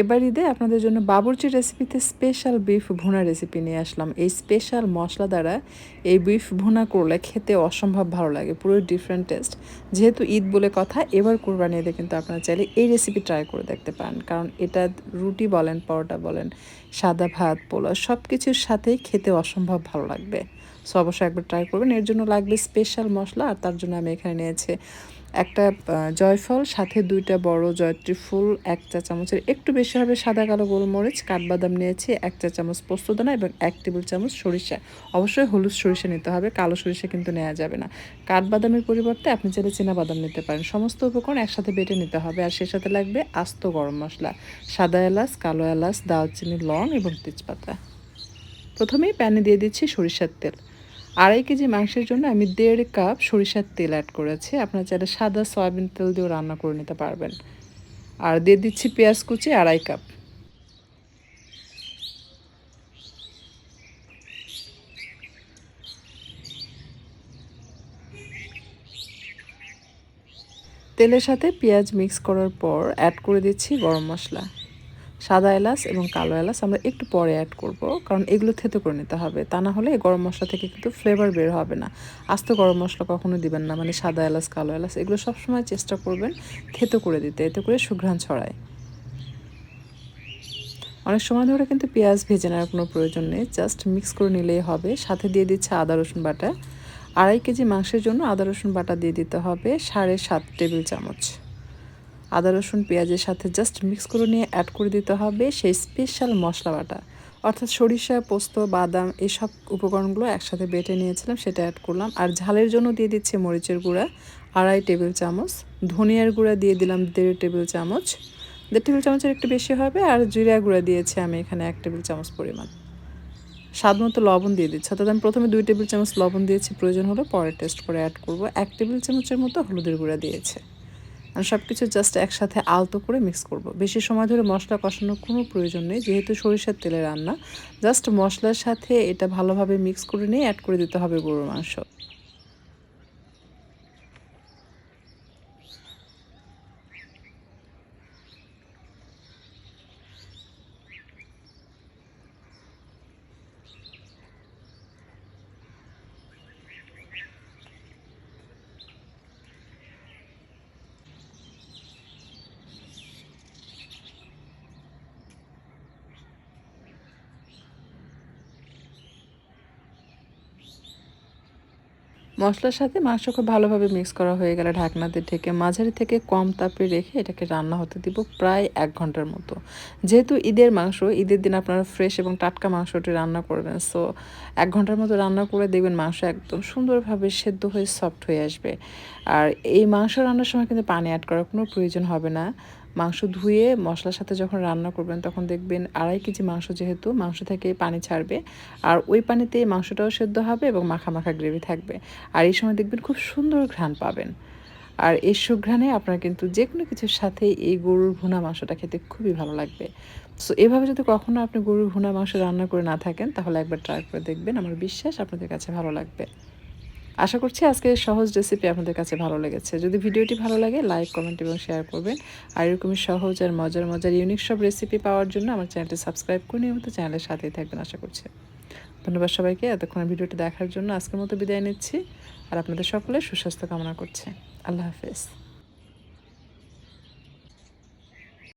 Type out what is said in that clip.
এবার ঈদে আপনাদের জন্য বাবুর্চি রেসিপিতে স্পেশাল বিফ ভুনা রেসিপি নিয়ে আসলাম। এই স্পেশাল মশলা দ্বারা এই বিফ ভুনা করলে খেতে অসম্ভব ভালো লাগে, পুরো ডিফারেন্ট টেস্ট যেহেতু ঈদ বলে কথা, এবার কোরবানি ঈদে কিন্তু আপনারা চাইলে এই রেসিপি ট্রাই করে দেখতে পারেন। কারণ এটা রুটি বলেন, পরোটা বলেন, সাদা ভাত, পোলাও সব কিছুর সাথেই খেতে অসম্ভব ভালো লাগবে। সো অবশ্যই একবার ট্রাই করবেন। এর জন্য লাগবে স্পেশাল মশলা, আর তার জন্য আমি এখানে নিয়েছি একটা জয়ফল, সাথে দুইটা বড় জয়ত্রী ফুল, এক চা চামচের একটু বেশি হবে সাদা, কালো গোলমরিচ, কাঠবাদাম নিয়েছি, এক চা চামচ পোস্তদানা এবং এক টেবিল চামচ সরিষা। অবশ্যই হলুদ সরিষা নিতে হবে, কালো সরিষা কিন্তু নেওয়া যাবে না। কাঠবাদামের পরিবর্তে আপনি চাইলে বাদাম নিতে পারেন। সমস্ত উপকরণ একসাথে বেটে নিতে হবে আর সে সাথে লাগবে আস্ত গরম মশলা, সাদা এলাচ, কালো এলাচ দালচিনি লং এবং তেজপাতা। প্রথমেই প্যানে দিয়ে দিচ্ছি সরিষার তেল। আড়াই কেজি মাংসের জন্য আমি দেড় কাপ সরিষার তেল অ্যাড করেছি। আপনারা চাইলে সাদা সয়াবিন তেল দিয়েও রান্না করে নিতে পারবেন। আর দিয়ে দিচ্ছি পেঁয়াজ কুচি আড়াই কাপ। তেলের সাথে পেঁয়াজ মিক্স করার পর অ্যাড করে দিচ্ছি গরম মশলা। সাদা এলাচ এবং কালো এলাচ আমরা একটু পরে অ্যাড করব, কারণ এগুলো থেতো করে নিতে হবে। তা না হলে গরম মশলা থেকে কিন্তু ফ্লেভার বের হবে না। আস্ত গরম মশলা কখনো দিবেন না মানে সাদা এলাচ, কালো এলাচ, এগুলো সবসময় চেষ্টা করবেন থেতো করে দিতে, এতে করে সুঘ্রাণ ছড়ায়। অনেক সময় ধরে কিন্তু পেঁয়াজ ভেজে নেওয়ার কোনো প্রয়োজন নেই জাস্ট মিক্স করে নিলেই হবে। সাথে দিয়ে দিচ্ছে আদা, রসুন বাটা। আড়াই কেজি মাংসের জন্য আদা, রসুন বাটা দিয়ে দিতে হবে সাড়ে সাত টেবিল চামচ। আদা, রসুন, পেঁয়াজের সাথে জাস্ট মিক্স করে নিয়ে অ্যাড করে দিতে হবে সেই স্পেশাল মশলা বাটা। অর্থাৎ সরিষা, পোস্ত, বাদাম এইসব উপকরণগুলো একসাথে বেটে নিয়েছিলাম, সেটা অ্যাড করলাম। আর ঝালের জন্য দিয়ে দিচ্ছি মরিচের গুঁড়া, আড়াই টেবিল চামচ। ধনিয়ার গুঁড়া দিয়ে দিলাম দেড় টেবিল চামচ। দেড় টেবিল চামচের একটু বেশি হবে আর জিরা গুঁড়া দিয়েছি আমি এখানে এক টেবিল চামচ পরিমাণ। স্বাদ মতো লবণ দিয়ে দিচ্ছি। অর্থাৎ আমি প্রথমে দুই টেবিল চামচ লবণ দিয়েছি, প্রয়োজন হলে পরে টেস্ট করে অ্যাড করব। এক টেবিল চামচের মতো হলুদের গুঁড়া দিয়েছে। আর সব কিছু জাস্ট একসাথে আলতো করে মিক্স করব। বেশি সময় ধরে মশলা কষানোর কোনো প্রয়োজন নেই, যেহেতু সরিষার তেলে রান্না জাস্ট মশলার সাথে এটা ভালোভাবে মিক্স করে নিয়ে অ্যাড করে দিতে হবে গরুর মাংস মশলার সাথে মাংস খুব ভালোভাবে মিক্স করা হয়ে গেলে ঢাকনাতে ঢেকে মাঝারি থেকে কম তাপে রেখে এটাকে রান্না হতে দিব প্রায় এক ঘণ্টার মতো। যেহেতু ঈদের মাংস, ঈদের দিন আপনারা ফ্রেশ এবং টাটকা মাংসটি রান্না করবেন সো এক ঘণ্টার মতো রান্না করে দেখবেন মাংস একদম সুন্দরভাবে সেদ্ধ হয়ে সফট হয়ে আসবে। আর এই মাংস রান্নার সময় কিন্তু পানি অ্যাড করার কোনো প্রয়োজন হবে না। মাংস ধুয়ে মশলার সাথে যখন রান্না করবেন, তখন দেখবেন আড়াই কেজি মাংস যেহেতু, মাংস থেকে পানি ছাড়বে। আর ওই পানিতে মাংসটাও সেদ্ধ হবে এবং মাখা মাখা গ্রেভি থাকবে। আর এই সময় দেখবেন খুব সুন্দর ঘ্রাণ পাবেন। আর এই সুঘ্রাণে আপনার কিন্তু যে কোনো কিছুর সাথে এই গরুর ভুনা মাংসটা খেতে খুবই ভালো লাগবে। সো এভাবে যদি কখনো আপনি গরুর ভুনা মাংস রান্না করে না থাকেন, তাহলে একবার ট্রাই করে দেখবেন। আমার বিশ্বাস আপনাদের কাছে ভালো লাগবে। আশা করছি আজকে সহজ রেসিপি আপনাদের কাছে ভালো লেগেছে। যদি ভিডিওটি ভালো লাগে লাইক কমেন্ট এবং শেয়ার করবেন। আর এরকমই সহজ আর মজার মজার ইউনিক সব রেসিপি পাওয়ার জন্য আমার চ্যানেলটি সাবস্ক্রাইব করে নিয়মিত চ্যানেলের সাথেই থাকবেন, আশা করছি। ধন্যবাদ সবাইকে। এতক্ষণ ভিডিওটি দেখার জন্য আজকের মতো বিদায় নিচ্ছি। আর আপনাদের সকলে সুস্বাস্থ্য কামনা করছে। আল্লাহ হাফেজ।